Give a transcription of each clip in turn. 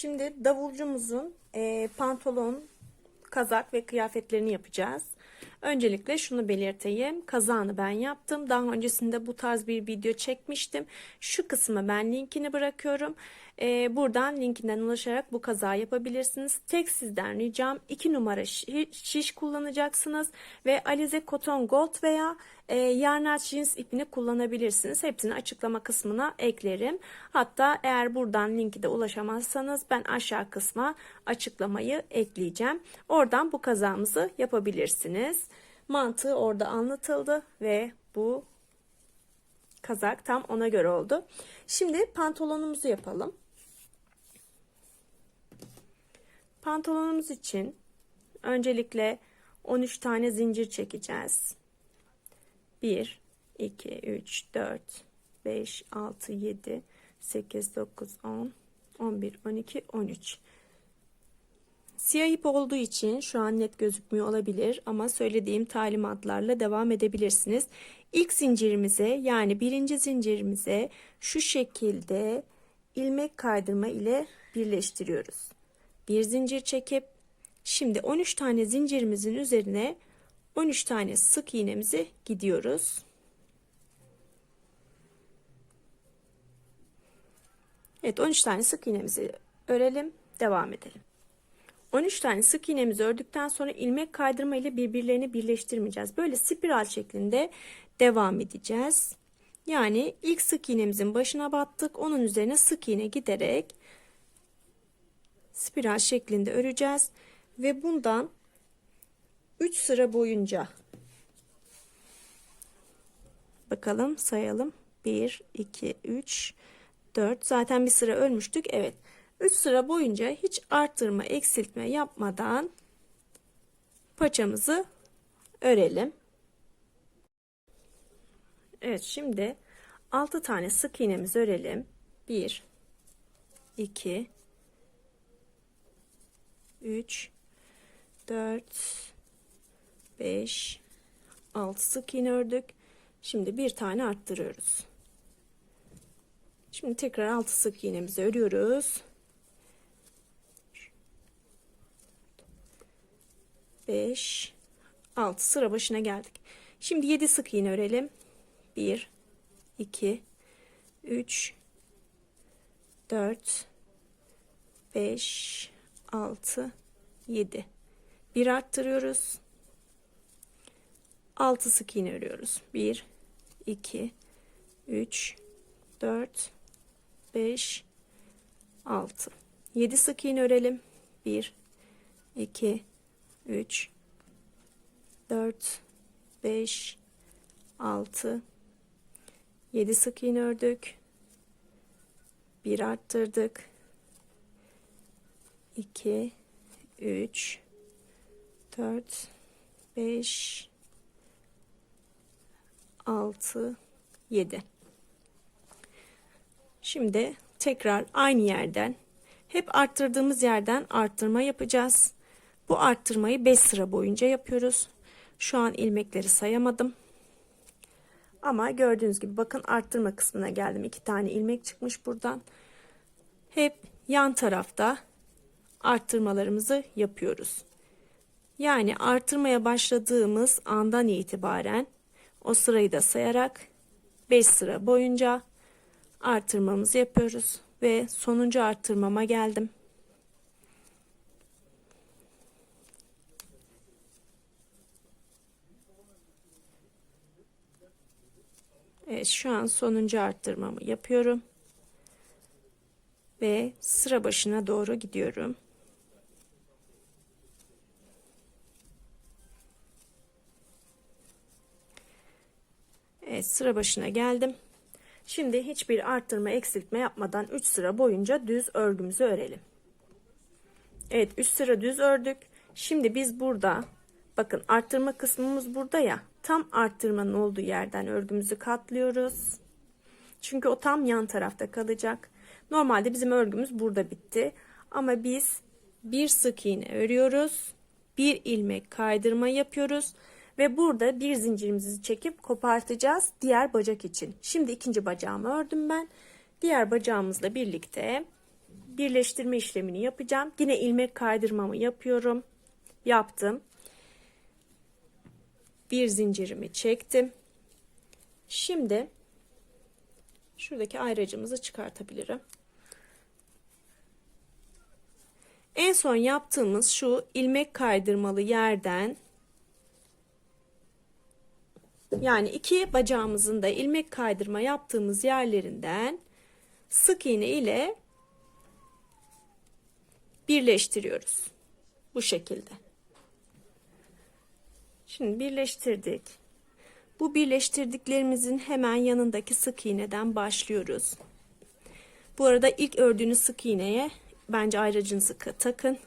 Şimdi davulcumuzun e, pantolon, kazak ve kıyafetlerini yapacağız. Öncelikle şunu belirteyim. Kazağını ben yaptım. Daha öncesinde bu tarz bir video çekmiştim. Şu kısmı ben linkini bırakıyorum. Ee, buradan linkinden ulaşarak bu kazağı yapabilirsiniz. Tek sizden ricam 2 numara şi- şiş kullanacaksınız ve Alize Cotton Gold veya e, Yarnart Jeans ipini kullanabilirsiniz. Hepsini açıklama kısmına eklerim. Hatta eğer buradan linki de ulaşamazsanız ben aşağı kısma açıklamayı ekleyeceğim. Oradan bu kazağımızı yapabilirsiniz. Mantığı orada anlatıldı ve bu kazak tam ona göre oldu. Şimdi pantolonumuzu yapalım. Pantolonumuz için öncelikle 13 tane zincir çekeceğiz. 1, 2, 3, 4, 5, 6, 7, 8, 9, 10, 11, 12, 13. Siyah ip olduğu için şu an net gözükmüyor olabilir ama söylediğim talimatlarla devam edebilirsiniz. İlk zincirimize yani birinci zincirimize şu şekilde ilmek kaydırma ile birleştiriyoruz. Bir zincir çekip şimdi 13 tane zincirimizin üzerine 13 tane sık iğnemizi gidiyoruz. Evet 13 tane sık iğnemizi örelim devam edelim. 13 tane sık iğnemizi ördükten sonra ilmek kaydırma ile birbirlerini birleştirmeyeceğiz. Böyle spiral şeklinde devam edeceğiz. Yani ilk sık iğnemizin başına battık. Onun üzerine sık iğne giderek spiral şeklinde öreceğiz. Ve bundan 3 sıra boyunca bakalım sayalım. 1, 2, 3, 4 zaten bir sıra örmüştük. Evet. 3 sıra boyunca hiç arttırma, eksiltme yapmadan paçamızı örelim. Evet, şimdi 6 tane sık iğnemizi örelim. 1 2 3 4 5 6 sık iğne ördük. Şimdi bir tane arttırıyoruz. Şimdi tekrar 6 sık iğnemizi örüyoruz. 5 6 sıra başına geldik. Şimdi 7 sık iğne örelim. 1 2 3 4 5 6 7 bir arttırıyoruz. 6 sık iğne örüyoruz. 1 2 3 4 5 6 7 sık iğne örelim. 1 2 3 4 5 6 7 sık iğne ördük. 1 arttırdık. 2 3 4 5 6 7 Şimdi tekrar aynı yerden hep arttırdığımız yerden arttırma yapacağız. Bu arttırmayı 5 sıra boyunca yapıyoruz. Şu an ilmekleri sayamadım. Ama gördüğünüz gibi bakın arttırma kısmına geldim. 2 tane ilmek çıkmış buradan. Hep yan tarafta arttırmalarımızı yapıyoruz. Yani artırmaya başladığımız andan itibaren o sırayı da sayarak 5 sıra boyunca artırmamızı yapıyoruz ve sonuncu artırmama geldim. Evet şu an sonuncu arttırmamı yapıyorum. Ve sıra başına doğru gidiyorum. Evet sıra başına geldim. Şimdi hiçbir arttırma eksiltme yapmadan 3 sıra boyunca düz örgümüzü örelim. Evet 3 sıra düz ördük. Şimdi biz burada bakın arttırma kısmımız burada ya tam arttırmanın olduğu yerden örgümüzü katlıyoruz. Çünkü o tam yan tarafta kalacak. Normalde bizim örgümüz burada bitti. Ama biz bir sık iğne örüyoruz. Bir ilmek kaydırma yapıyoruz. Ve burada bir zincirimizi çekip kopartacağız diğer bacak için. Şimdi ikinci bacağımı ördüm ben. Diğer bacağımızla birlikte birleştirme işlemini yapacağım. Yine ilmek kaydırmamı yapıyorum. Yaptım. Bir zincirimi çektim. Şimdi şuradaki ayracımızı çıkartabilirim. En son yaptığımız şu ilmek kaydırmalı yerden yani iki bacağımızın da ilmek kaydırma yaptığımız yerlerinden sık iğne ile birleştiriyoruz. Bu şekilde. Şimdi birleştirdik. Bu birleştirdiklerimizin hemen yanındaki sık iğneden başlıyoruz. Bu arada ilk ördüğünüz sık iğneye bence ayracınızı takın.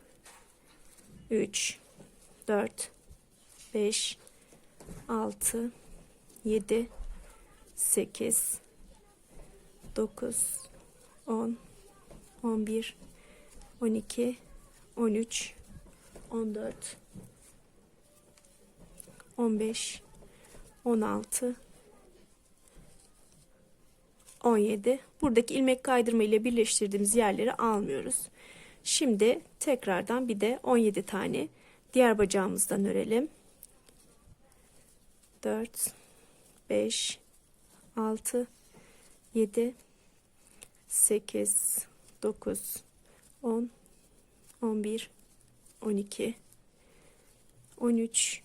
3 4 5 6 7 8 9 10 11 12 13 14 15 16 17 buradaki ilmek kaydırma ile birleştirdiğimiz yerleri almıyoruz. Şimdi tekrardan bir de 17 tane diğer bacağımızdan örelim. 4 5 6 7 8 9 10 11 12 13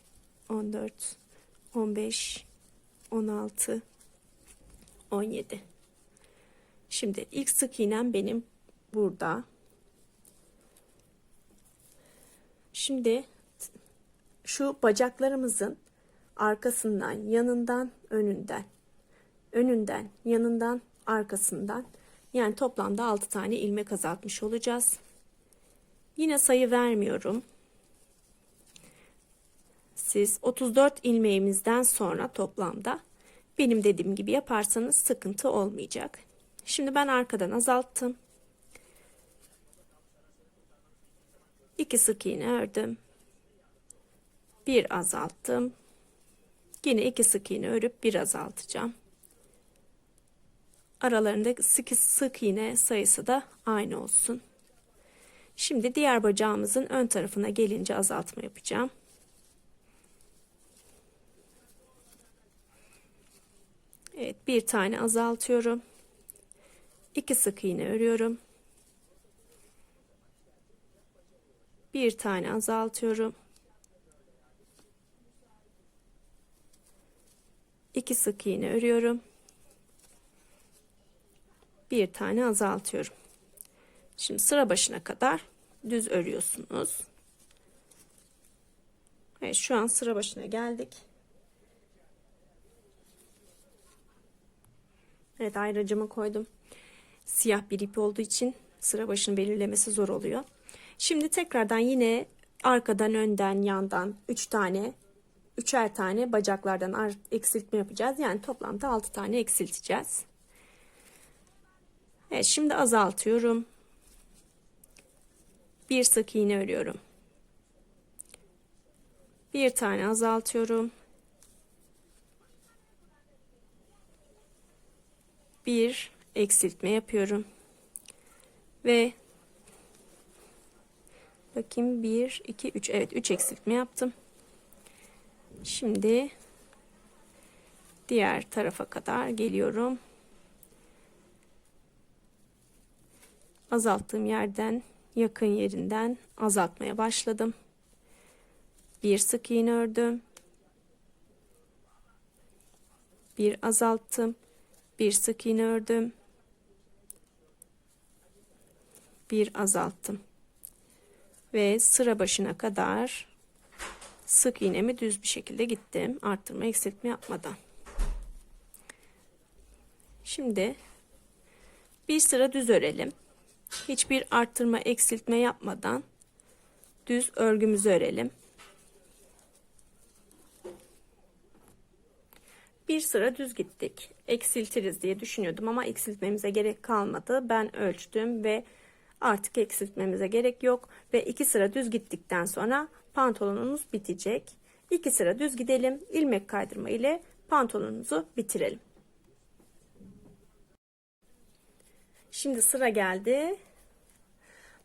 14 15 16 17 Şimdi ilk sık iğnem benim burada. Şimdi şu bacaklarımızın arkasından, yanından, önünden, önünden, yanından, arkasından yani toplamda 6 tane ilmek azaltmış olacağız. Yine sayı vermiyorum. Siz 34 ilmeğimizden sonra toplamda benim dediğim gibi yaparsanız sıkıntı olmayacak. Şimdi ben arkadan azalttım. 2 sık iğne ördüm. Bir azalttım. Yine 2 sık iğne örüp bir azaltacağım. Aralarında sık, sık iğne sayısı da aynı olsun. Şimdi diğer bacağımızın ön tarafına gelince azaltma yapacağım. Evet bir tane azaltıyorum. 2 sık iğne örüyorum. Bir tane azaltıyorum. 2 sık iğne örüyorum. Bir tane azaltıyorum. Şimdi sıra başına kadar düz örüyorsunuz. Evet şu an sıra başına geldik. Evet ayracımı koydum. Siyah bir ip olduğu için sıra başını belirlemesi zor oluyor. Şimdi tekrardan yine arkadan önden yandan 3 tane üçer tane bacaklardan eksiltme yapacağız. Yani toplamda 6 tane eksilteceğiz. Evet şimdi azaltıyorum. Bir sık iğne örüyorum. Bir tane azaltıyorum. Bir eksiltme yapıyorum. Ve bakayım 1 2 3 evet 3 eksiltme yaptım. Şimdi diğer tarafa kadar geliyorum. Azalttığım yerden yakın yerinden azaltmaya başladım. Bir sık iğne ördüm. Bir azalttım. Bir sık iğne ördüm. Bir azalttım. Ve sıra başına kadar sık iğnemi düz bir şekilde gittim. Arttırma eksiltme yapmadan. Şimdi bir sıra düz örelim. Hiçbir arttırma eksiltme yapmadan düz örgümüzü örelim. Bir sıra düz gittik. Eksiltiriz diye düşünüyordum ama eksiltmemize gerek kalmadı. Ben ölçtüm ve artık eksiltmemize gerek yok. Ve iki sıra düz gittikten sonra pantolonumuz bitecek. İki sıra düz gidelim. ilmek kaydırma ile pantolonumuzu bitirelim. Şimdi sıra geldi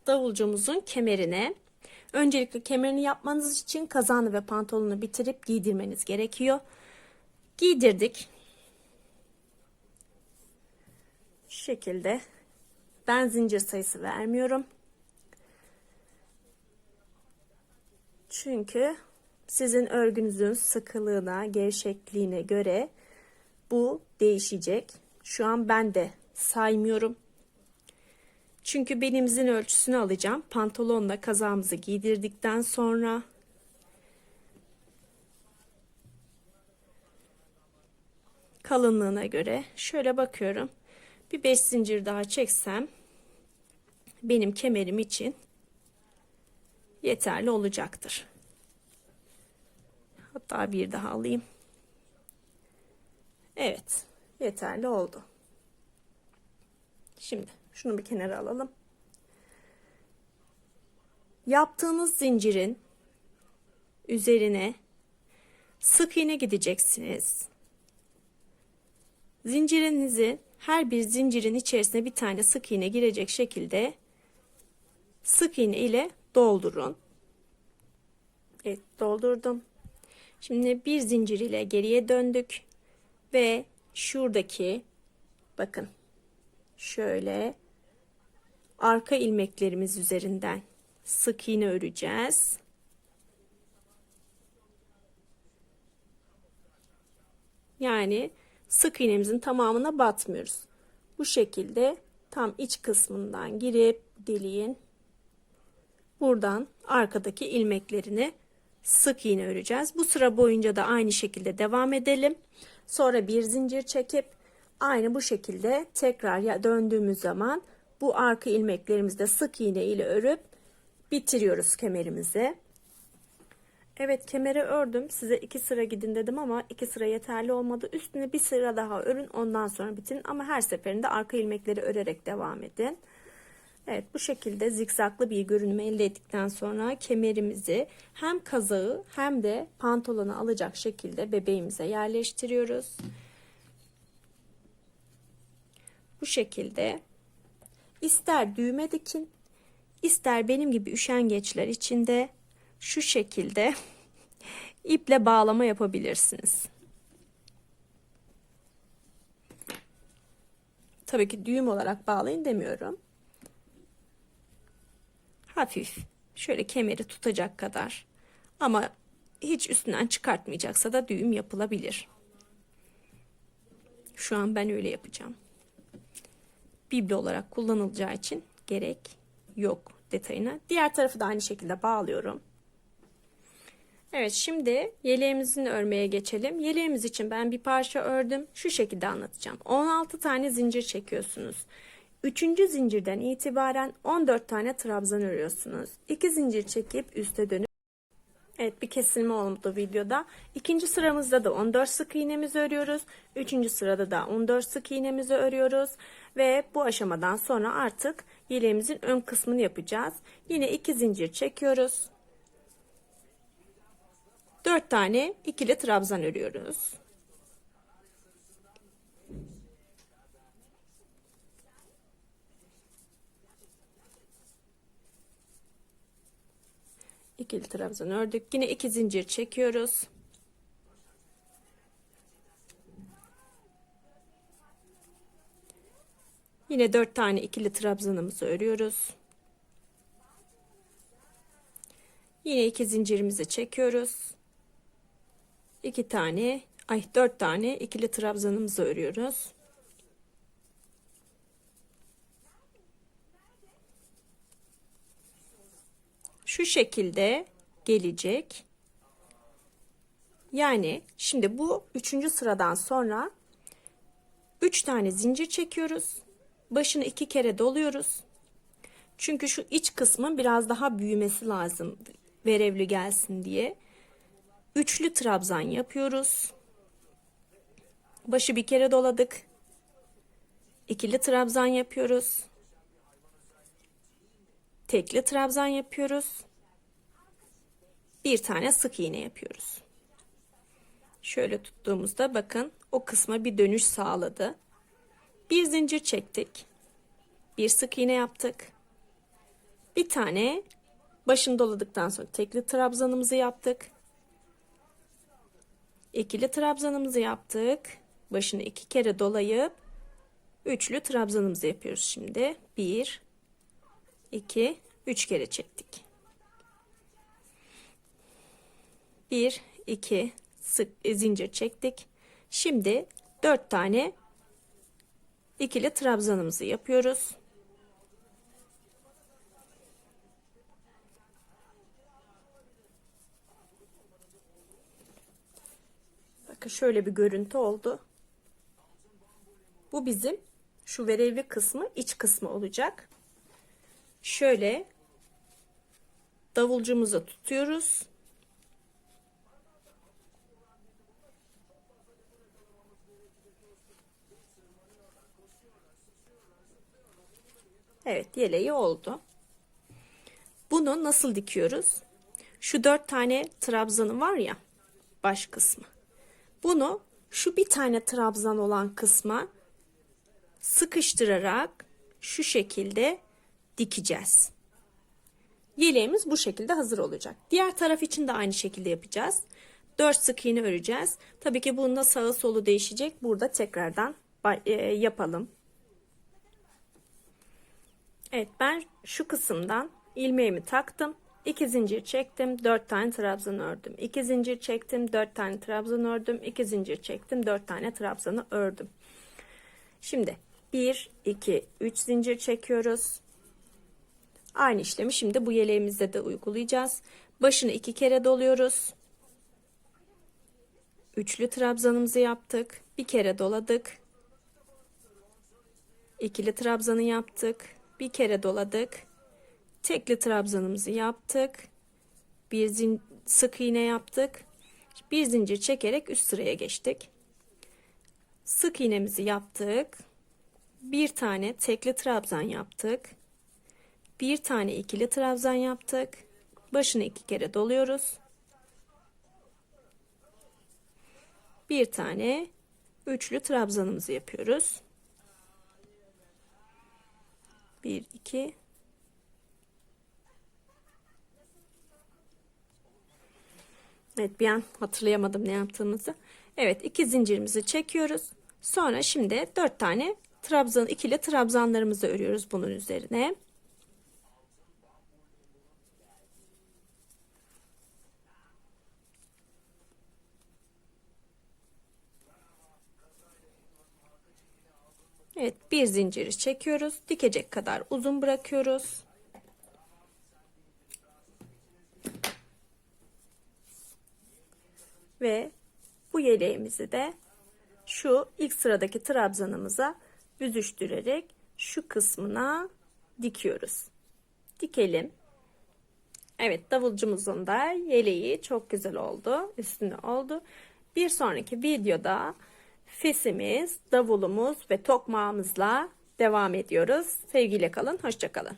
davulcumuzun kemerine. Öncelikle kemerini yapmanız için kazanı ve pantolonu bitirip giydirmeniz gerekiyor. Giydirdik. Şu şekilde. Ben zincir sayısı vermiyorum. Çünkü sizin örgünüzün sıkılığına, gevşekliğine göre bu değişecek. Şu an ben de saymıyorum. Çünkü benimizin ölçüsünü alacağım. Pantolonla kazağımızı giydirdikten sonra kalınlığına göre şöyle bakıyorum. Bir 5 zincir daha çeksem benim kemerim için yeterli olacaktır. Hatta bir daha alayım. Evet, yeterli oldu. Şimdi şunu bir kenara alalım. Yaptığınız zincirin üzerine sık iğne gideceksiniz. Zincirinizi her bir zincirin içerisine bir tane sık iğne girecek şekilde sık iğne ile doldurun. Evet doldurdum. Şimdi bir zincir ile geriye döndük ve şuradaki bakın şöyle arka ilmeklerimiz üzerinden sık iğne öreceğiz. Yani sık iğnemizin tamamına batmıyoruz. Bu şekilde tam iç kısmından girip deliğin buradan arkadaki ilmeklerini sık iğne öreceğiz. Bu sıra boyunca da aynı şekilde devam edelim. Sonra bir zincir çekip aynı bu şekilde tekrar döndüğümüz zaman bu arka ilmeklerimizde sık iğne ile örüp bitiriyoruz kemerimizi. Evet kemeri ördüm. Size iki sıra gidin dedim ama iki sıra yeterli olmadı. Üstüne bir sıra daha örün ondan sonra bitin. Ama her seferinde arka ilmekleri örerek devam edin. Evet bu şekilde zikzaklı bir görünüm elde ettikten sonra kemerimizi hem kazağı hem de pantolonu alacak şekilde bebeğimize yerleştiriyoruz. Bu şekilde ister düğme dikin ister benim gibi üşengeçler içinde şu şekilde iple bağlama yapabilirsiniz. Tabii ki düğüm olarak bağlayın demiyorum hafif şöyle kemeri tutacak kadar ama hiç üstünden çıkartmayacaksa da düğüm yapılabilir. Şu an ben öyle yapacağım. Biblo olarak kullanılacağı için gerek yok detayına. Diğer tarafı da aynı şekilde bağlıyorum. Evet şimdi yeleğimizin örmeye geçelim. Yeleğimiz için ben bir parça ördüm. Şu şekilde anlatacağım. 16 tane zincir çekiyorsunuz. Üçüncü zincirden itibaren 14 tane trabzan örüyorsunuz. 2 zincir çekip üste dönüp Evet bir kesilme oldu videoda. İkinci sıramızda da 14 sık iğnemizi örüyoruz. Üçüncü sırada da 14 sık iğnemizi örüyoruz. Ve bu aşamadan sonra artık yeleğimizin ön kısmını yapacağız. Yine iki zincir çekiyoruz. 4 tane ikili trabzan örüyoruz. İkili trabzan ördük. Yine iki zincir çekiyoruz. Yine dört tane ikili trabzanımızı örüyoruz. Yine iki zincirimizi çekiyoruz. İki tane, ay dört tane ikili trabzanımızı örüyoruz. Şu şekilde gelecek. Yani şimdi bu üçüncü sıradan sonra üç tane zincir çekiyoruz. Başını iki kere doluyoruz. Çünkü şu iç kısmı biraz daha büyümesi lazım verevli gelsin diye. Üçlü trabzan yapıyoruz. Başı bir kere doladık. İkili trabzan yapıyoruz tekli trabzan yapıyoruz. Bir tane sık iğne yapıyoruz. Şöyle tuttuğumuzda bakın o kısma bir dönüş sağladı. Bir zincir çektik. Bir sık iğne yaptık. Bir tane başını doladıktan sonra tekli trabzanımızı yaptık. İkili trabzanımızı yaptık. Başını iki kere dolayıp üçlü trabzanımızı yapıyoruz şimdi. Bir, iki, üç kere çektik. Bir, iki, sık e, zincir çektik. Şimdi dört tane ikili trabzanımızı yapıyoruz. Bakın şöyle bir görüntü oldu. Bu bizim şu verevli kısmı iç kısmı olacak. Şöyle davulcumuza tutuyoruz. Evet yeleği oldu. Bunu nasıl dikiyoruz? Şu dört tane trabzanı var ya baş kısmı. Bunu şu bir tane trabzan olan kısma sıkıştırarak şu şekilde dikeceğiz. Yeleğimiz bu şekilde hazır olacak. Diğer taraf için de aynı şekilde yapacağız. 4 sık iğne öreceğiz. Tabii ki bunda sağı solu değişecek. Burada tekrardan e, yapalım. Evet ben şu kısımdan ilmeğimi taktım. 2 zincir çektim. 4 tane trabzan ördüm. 2 zincir çektim. 4 tane trabzan ördüm. 2 zincir çektim. 4 tane trabzanı ördüm. Şimdi 1, 2, 3 zincir çekiyoruz. Aynı işlemi şimdi bu yeleğimizde de uygulayacağız. Başını iki kere doluyoruz. Üçlü trabzanımızı yaptık. Bir kere doladık. İkili trabzanı yaptık. Bir kere doladık. Tekli trabzanımızı yaptık. Bir zin sık iğne yaptık. Bir zincir çekerek üst sıraya geçtik. Sık iğnemizi yaptık. Bir tane tekli trabzan yaptık. Bir tane ikili trabzan yaptık. Başını iki kere doluyoruz. Bir tane üçlü trabzanımızı yapıyoruz. Bir, iki. Evet bir an hatırlayamadım ne yaptığımızı. Evet iki zincirimizi çekiyoruz. Sonra şimdi dört tane trabzan ikili trabzanlarımızı örüyoruz bunun üzerine. Evet bir zinciri çekiyoruz. Dikecek kadar uzun bırakıyoruz. Ve bu yeleğimizi de şu ilk sıradaki trabzanımıza büzüştürerek şu kısmına dikiyoruz. Dikelim. Evet davulcumuzun da yeleği çok güzel oldu. Üstüne oldu. Bir sonraki videoda fesimiz, davulumuz ve tokmağımızla devam ediyoruz. Sevgiyle kalın, hoşçakalın.